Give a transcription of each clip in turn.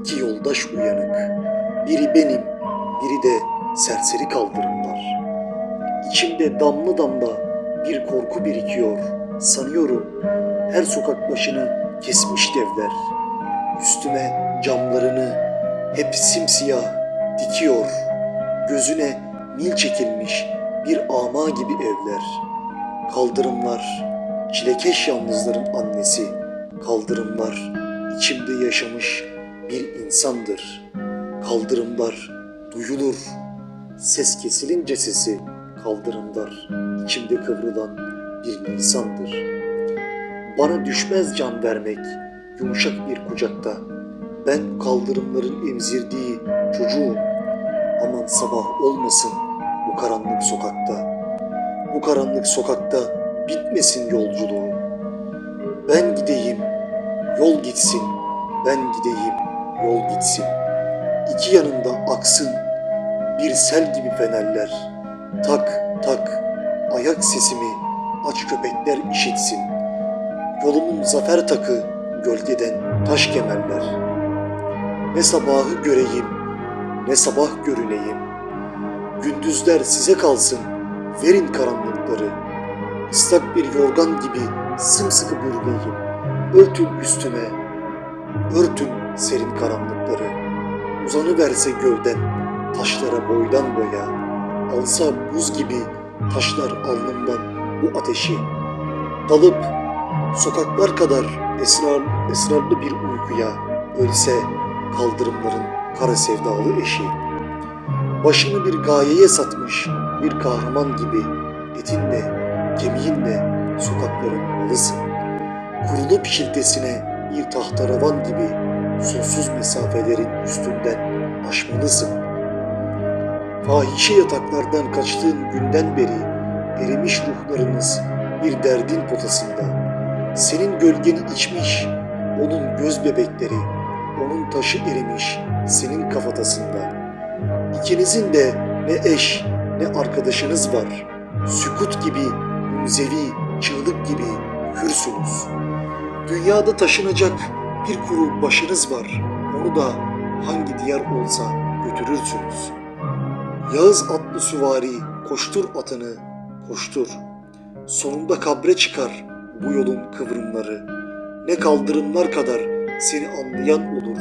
iki yoldaş uyanık. Biri benim, biri de serseri kaldırımlar. İçimde damla damla bir korku birikiyor. Sanıyorum her sokak başını kesmiş devler. Üstüme camlarını hep simsiyah dikiyor. Gözüne mil çekilmiş bir ama gibi evler. Kaldırımlar, çilekeş yalnızların annesi. Kaldırımlar, içimde yaşamış bir insandır. Kaldırımlar, duyulur. Ses kesilince sesi, kaldırımlar, içimde kıvrılan bir insandır. Bana düşmez can vermek, yumuşak bir kucakta. Ben kaldırımların emzirdiği çocuğum. Aman sabah olmasın bu karanlık sokakta. Bu karanlık sokakta bitmesin yolculuğum. Ben gideyim, yol gitsin. Ben gideyim, yol gitsin. İki yanında aksın bir sel gibi fenerler. Tak tak ayak sesimi aç köpekler işitsin. Yolumun zafer takı gölgeden taş kemerler. Ne sabahı göreyim, ne sabah görüneyim. Gündüzler size kalsın, verin karanlıkları. Islak bir yorgan gibi sımsıkı bürüneyim. Örtün üstüme, örtün serin karanlıkları. Uzanıverse gövden taşlara boydan boya. Alsa buz gibi taşlar alnımdan bu ateşi. Dalıp sokaklar kadar esrar, esrarlı bir uykuya ölse kaldırımların kara sevdalı eşi. Başını bir gayeye satmış bir kahraman gibi etinle, kemiğinle sokakların malısın. Kurulup şiltesine bir tahtaravan gibi sonsuz mesafelerin üstünden aşmalısın. Fahişe yataklardan kaçtığın günden beri erimiş ruhlarınız bir derdin potasında. Senin gölgeni içmiş, onun göz bebekleri, onun taşı erimiş senin kafatasında. İkinizin de ne eş ne arkadaşınız var. Sükut gibi, münzevi, çığlık gibi hürsünüz. Dünyada taşınacak bir kuru başınız var. Onu da hangi diyar olsa götürürsünüz. Yağız atlı süvari koştur atını, koştur. Sonunda kabre çıkar bu yolun kıvrımları. Ne kaldırımlar kadar seni anlayan olur,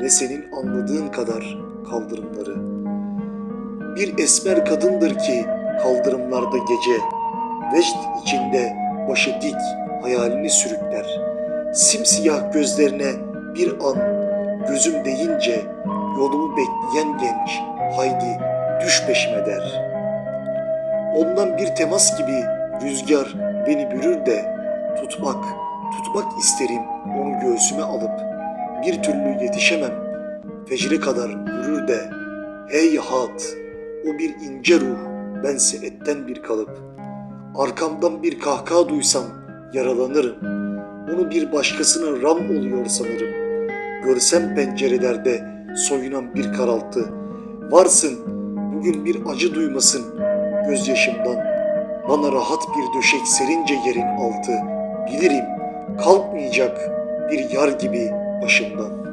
ne senin anladığın kadar kaldırımları. Bir esmer kadındır ki kaldırımlarda gece, vecd içinde başı dik hayalini sürükler. Simsiyah gözlerine bir an gözüm deyince yolumu bekleyen genç haydi düş peşime der. Ondan bir temas gibi rüzgar beni bürür de tutmak, tutmak isterim onu göğsüme alıp bir türlü yetişemem. Fecre kadar yürür de hey hat o bir ince ruh bense etten bir kalıp. Arkamdan bir kahkaha duysam yaralanırım. Onu bir başkasına ram oluyor sanırım. Görsem pencerelerde soyunan bir karaltı. Varsın bugün bir acı duymasın gözyaşımdan. Bana rahat bir döşek serince yerin altı. Bilirim kalkmayacak bir yar gibi başımdan.